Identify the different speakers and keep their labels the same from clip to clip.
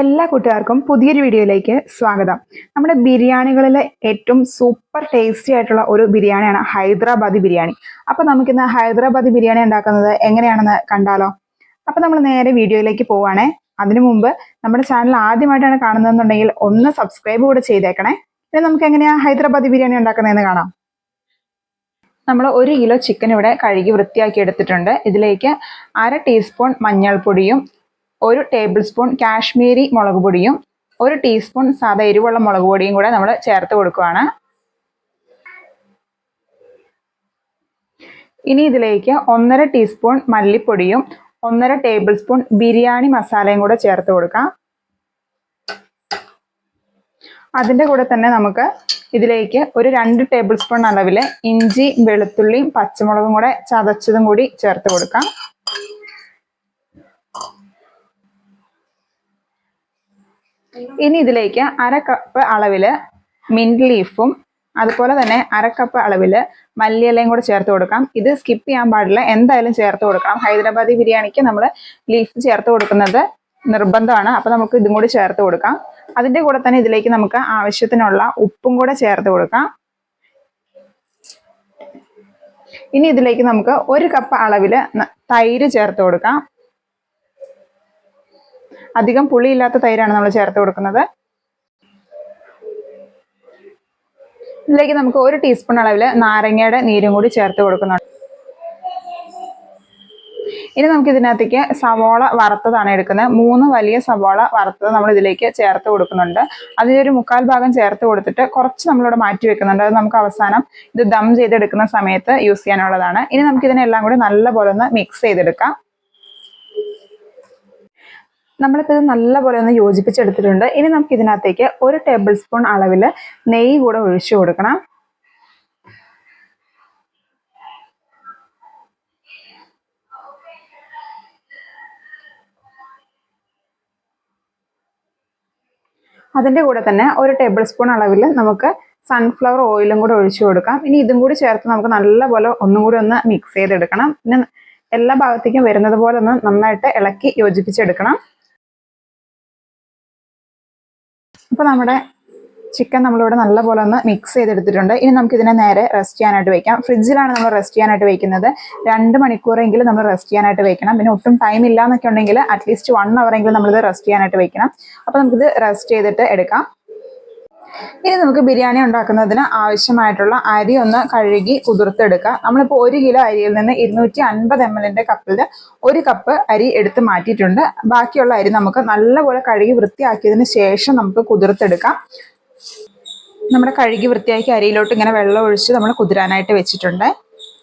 Speaker 1: എല്ലാ കൂട്ടുകാർക്കും പുതിയൊരു വീഡിയോയിലേക്ക് സ്വാഗതം. നമ്മുടെ ബിരിയാണികളിലെ ഏറ്റവും സൂപ്പർ ടേസ്റ്റി ആയിട്ടുള്ള ഒരു ബിരിയാണിയാണ് ഹൈദരാബാദി ബിരിയാണി. അപ്പോൾ നമുക്കിന്ന് ഹൈദരാബാദി ബിരിയാണി ഉണ്ടാക്കുന്നത് എങ്ങനെയാണെന്ന് കണ്ടാലോ? അപ്പോൾ നമ്മൾ നേരെ വീഡിയോയിലേക്ക് പോവാണേ. അതിനു മുമ്പ് നമ്മുടെ ചാനൽ ആദ്യമായിട്ടാണ് കാണുന്നതെന്നുണ്ടെങ്കിൽ ഒന്ന് സബ്സ്ക്രൈബ് കൂടെ ചെയ്തേക്കണേ. പിന്നെ നമുക്ക് എങ്ങനെയാണ് ഹൈദരാബാദി ബിരിയാണി ഉണ്ടാക്കുന്നതെന്ന് കാണാം. നമ്മൾ ഒരു കിലോ ചിക്കൻ ഇവിടെ കഴുകി വൃത്തിയാക്കി എടുത്തിട്ടുണ്ട്. ഇതിലേക്ക് അര ടീസ്പൂൺ മഞ്ഞൾപ്പൊടിയും ഒരു ടേബിൾ സ്പൂൺ കാശ്മീരി മുളക് പൊടിയും ഒരു ടീസ്പൂൺ സാധാ എരിവുള്ള മുളക് പൊടിയും കൂടെ നമ്മൾ ചേർത്ത് കൊടുക്കുകയാണ് ഇനി ഇതിലേക്ക് ഒന്നര ടീസ്പൂൺ മല്ലിപ്പൊടിയും ഒന്നര ടേബിൾ സ്പൂൺ ബിരിയാണി മസാലയും കൂടെ ചേർത്ത് കൊടുക്കാം. അതിന്റെ കൂടെ തന്നെ നമുക്ക് ഇതിലേക്ക് ഒരു രണ്ട് ടേബിൾ സ്പൂൺ അളവിൽ ഇഞ്ചി വെളുത്തുള്ളിയും പച്ചമുളകും കൂടെ ചതച്ചതും കൂടി ചേർത്ത് കൊടുക്കാം. ഇനി ഇതിലേക്ക് അര കപ്പ് അളവിൽ മിന്റ് ലീഫും അതുപോലെ തന്നെ അര കപ്പ് അളവിൽ മല്ലിയിലയും കൂടെ ചേർത്ത് കൊടുക്കാം. ഇത് സ്കിപ്പ് ചെയ്യാൻ പാടില്ല. എന്തായാലും ചേർത്ത് കൊടുക്കണം ഹൈദരാബാദി ബിരിയാണിക്ക് നമ്മൾ ലീഫ് ചേർത്ത് കൊടുക്കുന്നത് നിർബന്ധമാണ്. അപ്പം നമുക്ക് ഇതും കൂടി ചേർത്ത് കൊടുക്കാം. അതിന്റെ കൂടെ തന്നെ ഇതിലേക്ക് നമുക്ക് ആവശ്യത്തിനുള്ള ഉപ്പും കൂടെ ചേർത്ത് കൊടുക്കാം. ഇനി ഇതിലേക്ക് നമുക്ക് ഒരു കപ്പ് അളവിൽ തൈര് ചേർത്ത് കൊടുക്കാം. അധികം പുളിയില്ലാത്ത തൈരാണ് നമ്മൾ ചേർത്ത് കൊടുക്കുന്നത്. ഇതിലേക്ക് നമുക്ക് ഒരു ടീസ്പൂൺ അളവിൽ നാരങ്ങയുടെ നീരും കൂടി ചേർത്ത് കൊടുക്കുന്നുണ്ട്. ഇനി നമുക്ക് ഇതിനകത്തേക്ക് സവോള വറുത്തതാണ് എടുക്കുന്നത്. മൂന്ന് വലിയ സവോള വറുത്തത് നമ്മൾ ഇതിലേക്ക് ചേർത്ത് കൊടുക്കുന്നുണ്ട്. അതിലൊരു മുക്കാൽ ഭാഗം ചേർത്ത് കൊടുത്തിട്ട് കുറച്ച് നമ്മളിവിടെ മാറ്റി വെക്കുന്നുണ്ട്. അത് നമുക്ക് അവസാനം ഇത് ദം ചെയ്തെടുക്കുന്ന സമയത്ത് യൂസ് ചെയ്യാനുള്ളതാണ്. ഇനി നമുക്ക് ഇതിനെല്ലാം കൂടി നല്ലപോലെ ഒന്ന് മിക്സ് ചെയ്തെടുക്കാം. നമ്മളിപ്പോൾ ഇത് നല്ലപോലെ ഒന്ന് യോജിപ്പിച്ചെടുത്തിട്ടുണ്ട്. ഇനി നമുക്ക് ഇതിനകത്തേക്ക് ഒരു ടേബിൾ സ്പൂൺ അളവിൽ നെയ്യ് കൂടെ ഒഴിച്ചു കൊടുക്കണം. അതിന്റെ കൂടെ തന്നെ ഒരു ടേബിൾ സ്പൂൺ അളവിൽ നമുക്ക് സൺഫ്ലവർ ഓയിലും കൂടെ ഒഴിച്ചു കൊടുക്കാം. ഇനി ഇതും കൂടി ചേർത്ത് നമുക്ക് നല്ലപോലെ ഒന്നും കൂടി ഒന്ന് മിക്സ് ചെയ്തെടുക്കണം. പിന്നെ എല്ലാ ഭാഗത്തേക്കും വരുന്നത് പോലെ ഒന്ന് നന്നായിട്ട് ഇളക്കി യോജിപ്പിച്ചെടുക്കണം. അപ്പോൾ നമ്മുടെ ചിക്കൻ നമ്മളിവിടെ നല്ലപോലെ ഒന്ന് മിക്സ് ചെയ്തെടുത്തിട്ടുണ്ട്. ഇനി നമുക്ക് ഇതിനെ നേരെ റെസ്റ്റ് ചെയ്യാനായിട്ട് വെക്കാം. ഫ്രിഡ്ജിലാണ് നമ്മൾ റെസ്റ്റ് ചെയ്യാനായിട്ട് വെക്കുന്നത്. രണ്ട് മണിക്കൂറെങ്കിലും നമ്മൾ റെസ്റ്റ് ചെയ്യാനായിട്ട് വെക്കണം. പിന്നെ ഒട്ടും ടൈം ഇല്ല എന്നൊക്കെ ഉണ്ടെങ്കിൽ അറ്റ്ലീസ്റ്റ് വൺ അവറെങ്കിലും നമ്മളിത് റെസ്റ്റ് ചെയ്യാനായിട്ട് വെക്കണം. അപ്പോൾ നമുക്കിത് റെസ്റ്റ് ചെയ്തിട്ട് എടുക്കാം. ഇനി നമുക്ക് ബിരിയാണി ഉണ്ടാക്കുന്നതിന് ആവശ്യമായിട്ടുള്ള അരി ഒന്ന് കഴുകി കുതിർത്തെടുക്കുക നമ്മളിപ്പോൾ ഒരു കിലോ അരിയിൽ നിന്ന് ഇരുന്നൂറ്റി അൻപത് എം എല്ലിന്റെ കപ്പിൽ ഒരു കപ്പ് അരി എടുത്ത് മാറ്റിയിട്ടുണ്ട്. ബാക്കിയുള്ള അരി നമുക്ക് നല്ലപോലെ കഴുകി വൃത്തിയാക്കിയതിന് ശേഷം നമുക്ക് കുതിർത്തെടുക്കാം. നമ്മുടെ കഴുകി വൃത്തിയാക്കി അരിയിലോട്ട് ഇങ്ങനെ വെള്ളം ഒഴിച്ച് നമ്മൾ കുതിരാനായിട്ട് വെച്ചിട്ടുണ്ട്.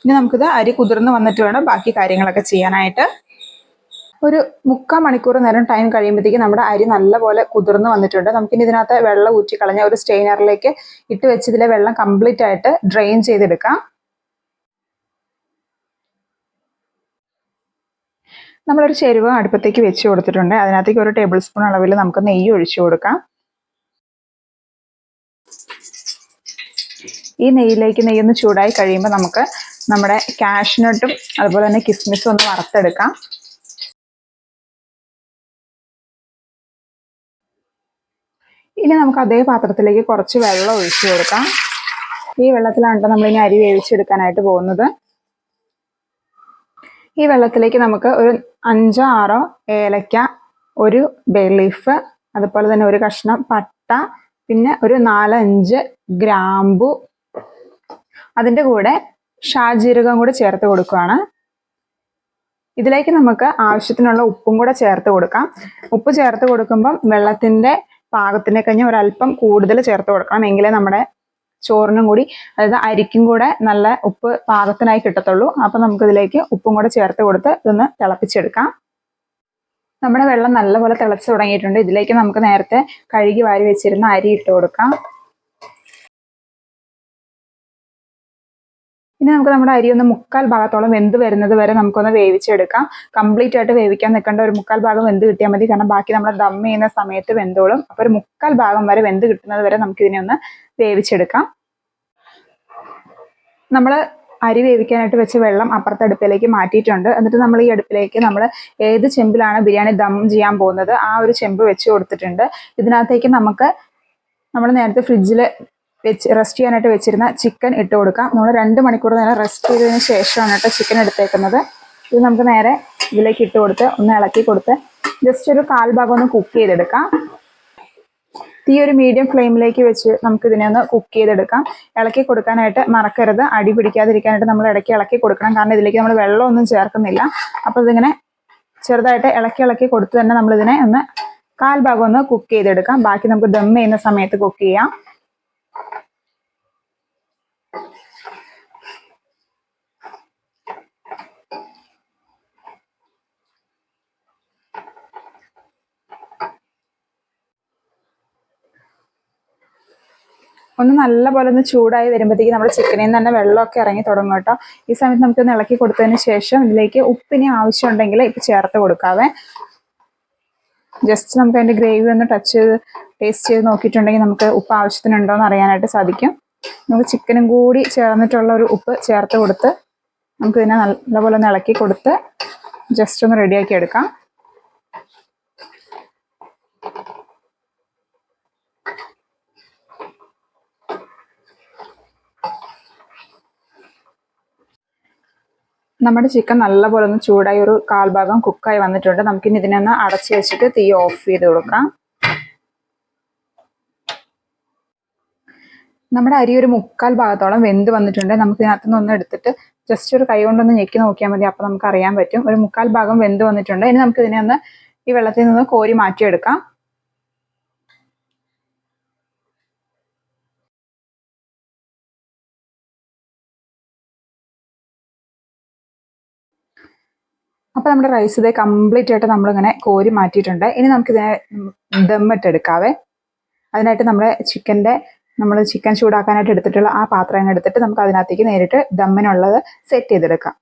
Speaker 1: ഇനി നമുക്കിത് അരി കുതിർന്ന് വന്നിട്ട് വേണം ബാക്കി കാര്യങ്ങളൊക്കെ ചെയ്യാനായിട്ട്. ഒരു മുക്കാൽ മണിക്കൂർ നേരം ടൈം കഴിയുമ്പോഴത്തേക്ക് നമ്മുടെ അരി നല്ലപോലെ കുതിർന്നു വന്നിട്ടുണ്ട്. നമുക്കിനി ഇതിനകത്ത് വെള്ളം ഊറ്റി കളഞ്ഞ ഒരു സ്റ്റെയിനറിലേക്ക് ഇട്ട് വെച്ച് ഇതിലെ വെള്ളം കംപ്ലീറ്റ് ആയിട്ട് ഡ്രെയിൻ ചെയ്തെടുക്കാം. നമ്മളൊരു ചെരുവ് അടുപ്പത്തേക്ക് വെച്ച് കൊടുത്തിട്ടുണ്ട്. അതിനകത്തേക്ക് ഒരു ടേബിൾ സ്പൂൺ അളവിൽ നമുക്ക് നെയ്യ് ഒഴിച്ചു കൊടുക്കാം. ഈ നെയ്യിലേക്ക് നെയ്യൊന്ന് ചൂടായി കഴിയുമ്പോൾ നമുക്ക് നമ്മുടെ കാഷ്നട്ടും അതുപോലെ തന്നെ കിസ്മിസും ഒന്ന് വറുത്തെടുക്കാം. ഇനി നമുക്ക് അതേ പാത്രത്തിലേക്ക് കുറച്ച് വെള്ളം ഒഴിച്ചു കൊടുക്കാം. ഈ വെള്ളത്തിലാണ് നമ്മൾ ഇനി അരി വേവിച്ചെടുക്കാനായിട്ട് പോകുന്നത്. ഈ വെള്ളത്തിലേക്ക് നമുക്ക് ഒരു അഞ്ചോ ആറോ ഏലക്ക ഒരു ബേ ലീഫ് അതുപോലെ തന്നെ ഒരു കഷ്ണം പട്ട പിന്നെ ഒരു നാലഞ്ച് ഗ്രാമ്പു അതിന്റെ കൂടെ ഷാജീരകം കൂടെ ചേർത്ത് കൊടുക്കുകയാണ് ഇതിലേക്ക് നമുക്ക് ആവശ്യത്തിനുള്ള ഉപ്പും കൂടെ ചേർത്ത് കൊടുക്കാം. ഉപ്പ് ചേർത്ത് കൊടുക്കുമ്പം വെള്ളത്തിന്റെ പാകത്തിനെ കഴിഞ്ഞ് ഒരല്പം കൂടുതൽ ചേർത്ത് കൊടുക്കണം. എങ്കിലേ നമ്മുടെ ചോറിനും കൂടി അതായത് അരിക്കും കൂടെ നല്ല ഉപ്പ് പാകത്തിനായി കിട്ടത്തുള്ളൂ. അപ്പം നമുക്കിതിലേക്ക് ഉപ്പും കൂടെ ചേർത്ത് കൊടുത്ത് ഇതൊന്ന് തിളപ്പിച്ചെടുക്കാം. നമ്മുടെ വെള്ളം നല്ലപോലെ തിളച്ച് തുടങ്ങിയിട്ടുണ്ട്. ഇതിലേക്ക് നമുക്ക് നേരത്തെ കഴുകി വാരി വെച്ചിരുന്ന അരി ഇട്ട് കൊടുക്കാം. ഇനി നമുക്ക് നമ്മുടെ അരി ഒന്ന് മുക്കാൽ ഭാഗത്തോളം വെന്ത് വരുന്നത് വരെ നമുക്കൊന്ന് വേവിച്ചെടുക്കാം. കംപ്ലീറ്റ് ആയിട്ട് വേവിക്കാൻ നിൽക്കേണ്ട ഒരു മുക്കാൽ ഭാഗം വെന്ത് കിട്ടിയാൽ മതി. കാരണം ബാക്കി നമ്മൾ ദം ചെയ്യുന്ന സമയത്ത് വെന്തോളും. അപ്പോൾ ഒരു മുക്കാൽ ഭാഗം വരെ വെന്ത് കിട്ടുന്നത് വരെ നമുക്ക് ഇതിനെ ഒന്ന് വേവിച്ചെടുക്കാം. നമ്മൾ അരി വേവിക്കാനായിട്ട് വെച്ച വെള്ളം അപ്പുറത്തെ അടുപ്പിലേക്ക് മാറ്റിയിട്ടുണ്ട്. എന്നിട്ട് നമ്മൾ ഈ അടുപ്പിലേക്ക് നമ്മൾ ഏത് ചെമ്പിലാണ് ബിരിയാണി ദം ചെയ്യാൻ പോകുന്നത് ആ ഒരു ചെമ്പ് വെച്ച് കൊടുത്തിട്ടുണ്ട്. ഇതിനകത്തേക്ക് നമുക്ക് നമ്മൾ നേരത്തെ ഫ്രിഡ്ജിൽ വെച്ച് റെസ്റ്റ് ചെയ്യാനായിട്ട് വെച്ചിരുന്ന ചിക്കൻ ഇട്ട് കൊടുക്കാം. നമ്മൾ രണ്ട് മണിക്കൂർ നേരം റെസ്റ്റ് ചെയ്തതിന് ശേഷമാണ് കേട്ടോ ചിക്കൻ എടുത്തേക്കുന്നത്. ഇത് നമുക്ക് നേരെ ഇതിലേക്ക് ഇട്ട് കൊടുത്ത് ഒന്ന് ഇളക്കി കൊടുത്ത് ജസ്റ്റ് ഒരു കാൽ ഭാഗം ഒന്ന് കുക്ക് ചെയ്തെടുക്കാം. തീ ഒരു മീഡിയം ഫ്ലെയിമിലേക്ക് വെച്ച് നമുക്ക് ഇതിനെ ഒന്ന് കുക്ക് ചെയ്തെടുക്കാം. ഇളക്കി കൊടുക്കാനായിട്ട് മറക്കരുത്. അടി പിടിക്കാതിരിക്കാനായിട്ട് നമ്മൾ ഇടയ്ക്ക് ഇളക്കി കൊടുക്കണം. കാരണം ഇതിലേക്ക് നമ്മൾ വെള്ളമൊന്നും ചേർക്കുന്നില്ല. അപ്പോൾ ഇതിങ്ങനെ ചെറുതായിട്ട് ഇളക്കി ഇളക്കി കൊടുത്ത് തന്നെ നമ്മളിതിനെ ഒന്ന് കാൽ ഭാഗം ഒന്ന് കുക്ക് ചെയ്തെടുക്കാം. ബാക്കി നമുക്ക് ദം ചെയ്യുന്ന സമയത്ത് കുക്ക് ചെയ്യാം. ഒന്ന് നല്ലപോലെ ഒന്ന് ചൂടായി വരുമ്പോഴത്തേക്ക് നമ്മുടെ ചിക്കനിൽ നിന്ന് തന്നെ വെള്ളമൊക്കെ ഇറങ്ങി തുടങ്ങും കേട്ടോ. ഈ സമയത്ത് നമുക്ക് ഒന്ന് ഇളക്കി കൊടുത്തതിന് ശേഷം ഇതിലേക്ക് ഉപ്പിന് ആവശ്യമുണ്ടെങ്കിൽ ഇപ്പം ചേർത്ത് കൊടുക്കാവേ. ജസ്റ്റ് നമുക്ക് അതിന്റെ ഗ്രേവി ഒന്ന് ടച്ച് ചെയ്ത് ടേസ്റ്റ് ചെയ്ത് നോക്കിയിട്ടുണ്ടെങ്കിൽ നമുക്ക് ഉപ്പ് ആവശ്യത്തിനുണ്ടോ എന്ന് അറിയാനായിട്ട് സാധിക്കും. നമുക്ക് ചിക്കനും കൂടി ചേർന്നിട്ടുള്ള ഒരു ഉപ്പ് ചേർത്ത് കൊടുത്ത് നമുക്ക് ഇതിനെ നല്ലപോലെ ഒന്ന് ഇളക്കി കൊടുത്ത് ജസ്റ്റ് ഒന്ന് റെഡിയാക്കി എടുക്കാം. നമ്മുടെ ചിക്കൻ നല്ലപോലെ ഒന്ന് ചൂടായി ഒരു കാൽഭാഗം കുക്കായി വന്നിട്ടുണ്ട്. നമുക്കിനി ഇതിനൊന്ന് അടച്ചു വെച്ചിട്ട് തീ ഓഫ് ചെയ്ത് കൊടുക്കാം. നമ്മുടെ അരി ഒരു മുക്കാൽ ഭാഗത്തോളം വെന്ത് വന്നിട്ടുണ്ട്. നമുക്ക് ഇതിനകത്തുനിന്ന് ഒന്ന് എടുത്തിട്ട് ജസ്റ്റ് ഒരു കൈ കൊണ്ടൊന്ന് ഞെക്കി നോക്കിയാൽ മതി. അപ്പോൾ നമുക്ക് അറിയാൻ പറ്റും. ഒരു മുക്കാൽ ഭാഗം വെന്ത് വന്നിട്ടുണ്ട്. ഇനി നമുക്ക് ഇതിനെ ഒന്ന് ഈ വെള്ളത്തിൽ നിന്ന് കോരി മാറ്റിയെടുക്കാം. അപ്പോൾ നമ്മുടെ റൈസ് ഇതേ കംപ്ലീറ്റ് ആയിട്ട് നമ്മളിങ്ങനെ കോരി മാറ്റിയിട്ടുണ്ട്. ഇനി നമുക്ക് നമുക്കിതിനെ ദമ്മിട്ടെടുക്കാവേ അതിനായിട്ട് നമ്മുടെ ചിക്കന്റെ നമ്മൾ ചിക്കൻ ചൂടാക്കാനായിട്ട് എടുത്തിട്ടുള്ള ആ പാത്രം എടുത്തിട്ട് നമുക്ക് അതിനകത്തേക്ക് നേരിട്ട് ദമ്മിനുള്ളത് സെറ്റ് ചെയ്തെടുക്കാം.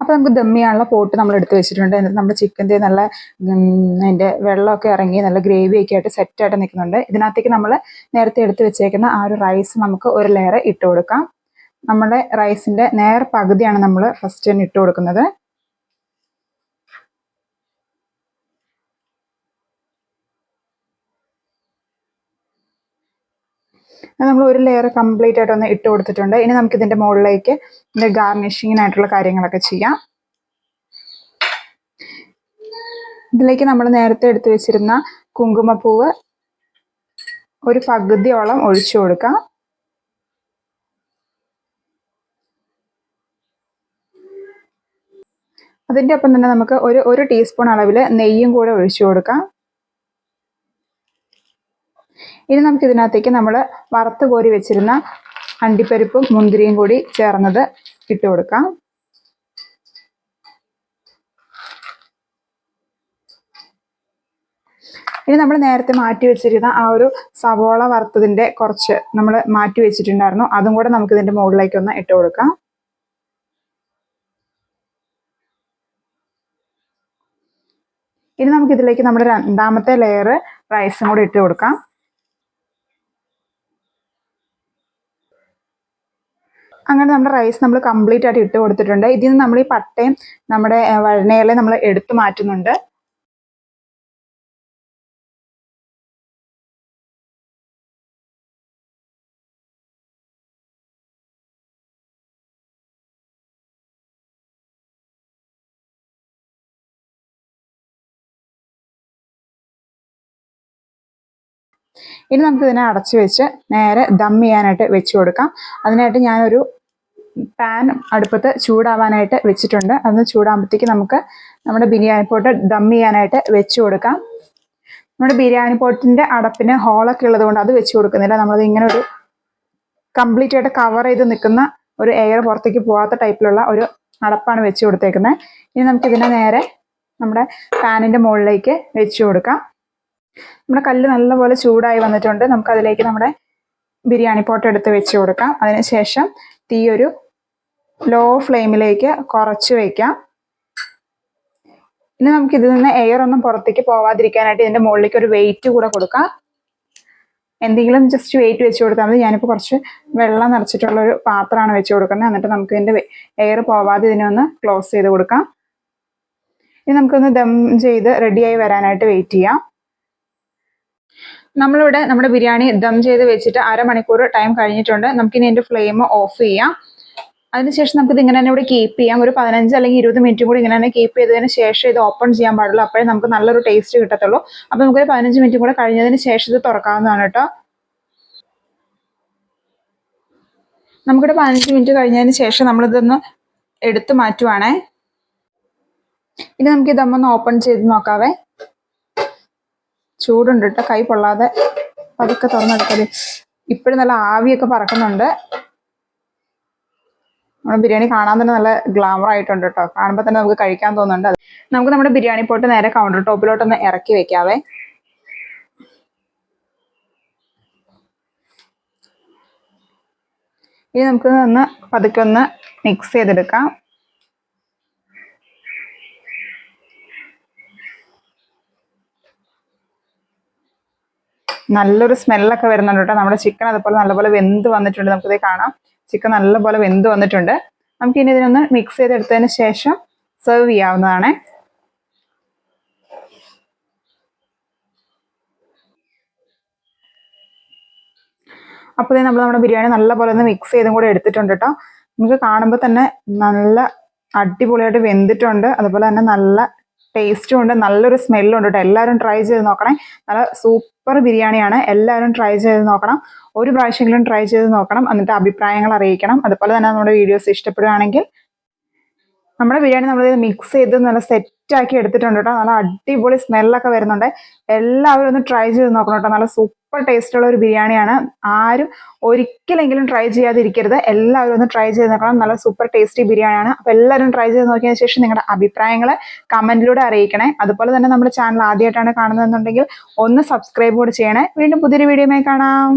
Speaker 1: അപ്പോൾ നമുക്ക് ദമ്മിയാണുള്ള പോട്ട് നമ്മൾ എടുത്ത് വെച്ചിട്ടുണ്ട്. എന്നിട്ട് നമ്മുടെ ചിക്കന്റെ നല്ല അതിന്റെ വെള്ളമൊക്കെ ഇറങ്ങി നല്ല ഗ്രേവി ഒക്കെ ആയിട്ട് സെറ്റായിട്ട് നിൽക്കുന്നുണ്ട്. ഇതിനകത്തേക്ക് നമ്മൾ നേരത്തെ എടുത്ത് വെച്ചേക്കുന്ന ആ ഒരു റൈസ് നമുക്ക് ഒരു ലെയർ ഇട്ട് കൊടുക്കാം. നമ്മുടെ റൈസിന്റെ നേർ പകുതിയാണ് നമ്മൾ ഫസ്റ്റ് തന്നെ ഇട്ട് കൊടുക്കുന്നത്. നമ്മൾ ഒരു ലെയർ കംപ്ലീറ്റ് ആയിട്ട് ഒന്ന് ഇട്ട് കൊടുത്തിട്ടുണ്ട്. ഇനി നമുക്ക് ഇതിന്റെ മുകളിലേക്ക് ഇതിന്റെ ഗാർണിഷിങ്ങിനായിട്ടുള്ള കാര്യങ്ങളൊക്കെ ചെയ്യാം. ഇതിലേക്ക് നമ്മൾ നേരത്തെ എടുത്തു വെച്ചിരുന്ന കുങ്കുമപ്പൂവ് ഒരു പകുതിയോളം ഒഴിച്ചു കൊടുക്കാം. അതിന്റെ ഒപ്പം തന്നെ നമുക്ക് ഒരു ഒരു ടീസ്പൂൺ അളവിൽ നെയ്യും കൂടെ ഒഴിച്ചു കൊടുക്കാം. ഇനി നമുക്ക് ഇതിനകത്തേക്ക് നമ്മൾ വറുത്ത് കോരി വെച്ചിരുന്ന അണ്ടിപ്പരിപ്പും മുന്തിരിയും കൂടി ചേർന്നത് ഇട്ട് കൊടുക്കാം. ഇനി നമ്മൾ നേരത്തെ മാറ്റി വെച്ചിരുന്ന ആ ഒരു സവോള വറുത്തതിന്റെ കുറച്ച് നമ്മൾ മാറ്റി വെച്ചിട്ടുണ്ടായിരുന്നു. അതും കൂടെ നമുക്ക് ഇതിന്റെ മുകളിലേക്ക് ഒന്ന് ഇട്ട് കൊടുക്കാം. ഇനി നമുക്ക് ഇതിലേക്ക് നമ്മുടെ രണ്ടാമത്തെ ലെയർ റൈസും കൂടി ഇട്ട് കൊടുക്കാം. അങ്ങനെ നമ്മുടെ റൈസ് നമ്മൾ കംപ്ലീറ്റ് ആയിട്ട് ഇട്ട് കൊടുത്തിട്ടുണ്ട്. ഇതിൽ നിന്ന് നമ്മൾ ഈ പട്ടയും നമ്മുടെ വഴനയിലെ നമ്മൾ എടുത്തു മാറ്റുന്നുണ്ട്. ഇനി നമുക്ക് ഇതിനെ അടച്ചു വെച്ച് നേരെ ദം ചെയ്യാനായിട്ട് വെച്ച് കൊടുക്കാം. അതിനായിട്ട് ഞാനൊരു പാൻ അടുപ്പത്ത് ചൂടാവാനായിട്ട് വെച്ചിട്ടുണ്ട്. അതൊന്ന് ചൂടാകുമ്പോഴത്തേക്ക് നമുക്ക് നമ്മുടെ ബിരിയാണി പോട്ട് ദം ചെയ്യാനായിട്ട് വെച്ച് കൊടുക്കാം. നമ്മുടെ ബിരിയാണി പോട്ടിന്റെ അടപ്പിന് ഹോളൊക്കെ ഉള്ളത് കൊണ്ട് അത് വെച്ച് കൊടുക്കുന്നില്ല. നമ്മളത് ഇങ്ങനെ ഒരു കംപ്ലീറ്റ് ആയിട്ട് കവർ ചെയ്ത് നിൽക്കുന്ന ഒരു എയർ പുറത്തേക്ക് പോകാത്ത ടൈപ്പിലുള്ള ഒരു അടപ്പാണ് വെച്ച് കൊടുത്തേക്കുന്നത് ഇനി നമുക്ക് ഇതിനെ നേരെ നമ്മുടെ പാനിന്റെ മുകളിലേക്ക് വെച്ച് കൊടുക്കാം. നമ്മുടെ കല്ല് നല്ലപോലെ ചൂടായി വന്നിട്ടുണ്ട്. നമുക്കതിലേക്ക് നമ്മുടെ ബിരിയാണി പോട്ട് എടുത്ത് വെച്ച് കൊടുക്കാം. അതിനുശേഷം തീയൊരു ലോ ഫ്ലെയിമിലേക്ക് കുറച്ച് വയ്ക്കാം ഇനി നമുക്ക് ഇതിൽ നിന്ന് എയർ ഒന്നും പുറത്തേക്ക് പോവാതിരിക്കാനായിട്ട് ഇതിന്റെ മുകളിലേക്ക് ഒരു വെയിറ്റ് കൂടെ കൊടുക്കാം. എന്തെങ്കിലും ജസ്റ്റ് വെയിറ്റ് വെച്ച് കൊടുത്താൽ മതി. ഞാനിപ്പോൾ കുറച്ച് വെള്ളം നിറച്ചിട്ടുള്ള ഒരു പാത്രമാണ് വെച്ച് കൊടുക്കുന്നത്. എന്നിട്ട് നമുക്ക് ഇതിന്റെ എയർ പോവാതെ ഇതിനെ ഒന്ന് ക്ലോസ് ചെയ്ത് കൊടുക്കാം. ഇനി നമുക്കൊന്ന് ദം ചെയ്ത് റെഡിയായി വരാനായിട്ട് വെയിറ്റ് ചെയ്യാം. നമ്മളിവിടെ നമ്മുടെ ബിരിയാണി ദം ചെയ്ത് വെച്ചിട്ട് അരമണിക്കൂർ ടൈം കഴിഞ്ഞിട്ടുണ്ട്. നമുക്കിനി ഇതിന്റെ ഫ്ലെയിം ഓഫ് ചെയ്യാം. അതിനുശേഷം നമുക്ക് ഇത് ഇങ്ങനെ തന്നെ ഇവിടെ കീപ്പ് ചെയ്യാം. ഒരു പതിനഞ്ച് അല്ലെങ്കിൽ ഇരുപത് മിനിറ്റ് കൂടി ഇങ്ങനെ തന്നെ കീപ്പ് ചെയ്തതിന് ശേഷം ഇത് ഓപ്പൺ ചെയ്യാൻ പാടുള്ളൂ. അപ്പോഴേ നമുക്ക് നല്ലൊരു ടേസ്റ്റ് കിട്ടത്തുള്ളൂ. അപ്പോൾ നമുക്കൊരു പതിനഞ്ച് മിനിറ്റ് കൂടെ കഴിഞ്ഞതിന് ശേഷം ഇത് തുറക്കാവുന്നതാണ് കേട്ടോ. നമുക്കിവിടെ പതിനഞ്ച് മിനിറ്റ് കഴിഞ്ഞതിന് ശേഷം നമ്മളിതൊന്ന് എടുത്തു മാറ്റുവാണേ. ഇനി നമുക്ക് ഇതമ്മൊന്ന് ഓപ്പൺ ചെയ്ത് നോക്കാവേ. ചൂടുണ്ട് കേട്ടോ. കൈ പൊള്ളാതെ പതുക്കെ തുറന്നെടുക്കൽ ഇപ്പോഴും നല്ല ആവിയൊക്കെ പറക്കുന്നുണ്ട്. നമ്മുടെ ബിരിയാണി കാണാൻ തന്നെ നല്ല ഗ്ലാമർ ആയിട്ടുണ്ട് കേട്ടോ. കാണുമ്പോൾ തന്നെ നമുക്ക് കഴിക്കാൻ തോന്നുന്നുണ്ട്. നമുക്ക് നമ്മുടെ ബിരിയാണി പോട്ട് നേരെ കൗണ്ടർ ടോപ്പിലോട്ടൊന്ന് ഇറക്കി വെക്കാവേ. ഇനി നമുക്ക് ഒന്ന് പതുക്കെ ഒന്ന് മിക്സ് ചെയ്തെടുക്കാം. നല്ലൊരു സ്മെല്ലൊക്കെ വരുന്നുണ്ട് കേട്ടോ. നമ്മുടെ ചിക്കൻ അതുപോലെ നല്ലപോലെ വെന്ത് വന്നിട്ടുണ്ട്. നമുക്കിത് കാണാം. ചിക്കൻ നല്ലപോലെ വെന്ത് വന്നിട്ടുണ്ട്. നമുക്ക് ഇനി ഇതിനൊന്ന് മിക്സ് ചെയ്തെടുത്തതിന് ശേഷം സെർവ് ചെയ്യാവുന്നതാണ്. അപ്പോൾ നമ്മൾ നമ്മുടെ ബിരിയാണി നല്ലപോലെ ഒന്ന് മിക്സ് ചെയ്തും കൂടെ എടുത്തിട്ടുണ്ട് കേട്ടോ നമുക്ക് കാണുമ്പോൾ തന്നെ നല്ല അടിപൊളിയായിട്ട് വെന്തിട്ടുണ്ട്. അതുപോലെ തന്നെ നല്ല ടേസ്റ്റും ഉണ്ട് നല്ലൊരു സ്മെല്ലും ഉണ്ട് കേട്ടോ എല്ലാവരും ട്രൈ ചെയ്ത് നോക്കണേ. നല്ല സൂപ്പർ ബിരിയാണിയാണ്. എല്ലാവരും ട്രൈ ചെയ്ത് നോക്കണം. ഒരു പ്രാവശ്യമെങ്കിലും ട്രൈ ചെയ്ത് നോക്കണം. എന്നിട്ട് അഭിപ്രായങ്ങൾ അറിയിക്കണം. അതുപോലെ തന്നെ നമ്മുടെ വീഡിയോസ് ഇഷ്ടപ്പെടുകയാണെങ്കിൽ നമ്മുടെ ബിരിയാണി നമ്മൾ മിക്സ് ചെയ്ത് നല്ല സെറ്റാക്കി എടുത്തിട്ടുണ്ട് കേട്ടോ. നല്ല അടിപൊളി സ്മെല്ലൊക്കെ വരുന്നുണ്ട്. എല്ലാവരും ഒന്ന് ട്രൈ ചെയ്ത് നോക്കണം കേട്ടോ. നല്ല സൂപ്പർ ടേസ്റ്റ് ഉള്ള ഒരു ബിരിയാണിയാണ്. ആരും ഒരിക്കലെങ്കിലും ട്രൈ ചെയ്യാതിരിക്കരുത്. എല്ലാവരും ഒന്ന് ട്രൈ ചെയ്ത് നോക്കണം. നല്ല സൂപ്പർ ടേസ്റ്റി ബിരിയാണിയാണ്. അപ്പോൾ എല്ലാവരും ട്രൈ ചെയ്ത് നോക്കിയതിന് ശേഷം നിങ്ങളുടെ അഭിപ്രായങ്ങൾ കമന്റിലൂടെ അറിയിക്കണേ. അതുപോലെ തന്നെ നമ്മുടെ ചാനൽ ആദ്യമായിട്ടാണ് കാണുന്നതെന്നുണ്ടെങ്കിൽ ഒന്ന് സബ്സ്ക്രൈബ് കൂടെ ചെയ്യണേ. വീണ്ടും പുതിയൊരു വീഡിയോയുമായി കാണാം.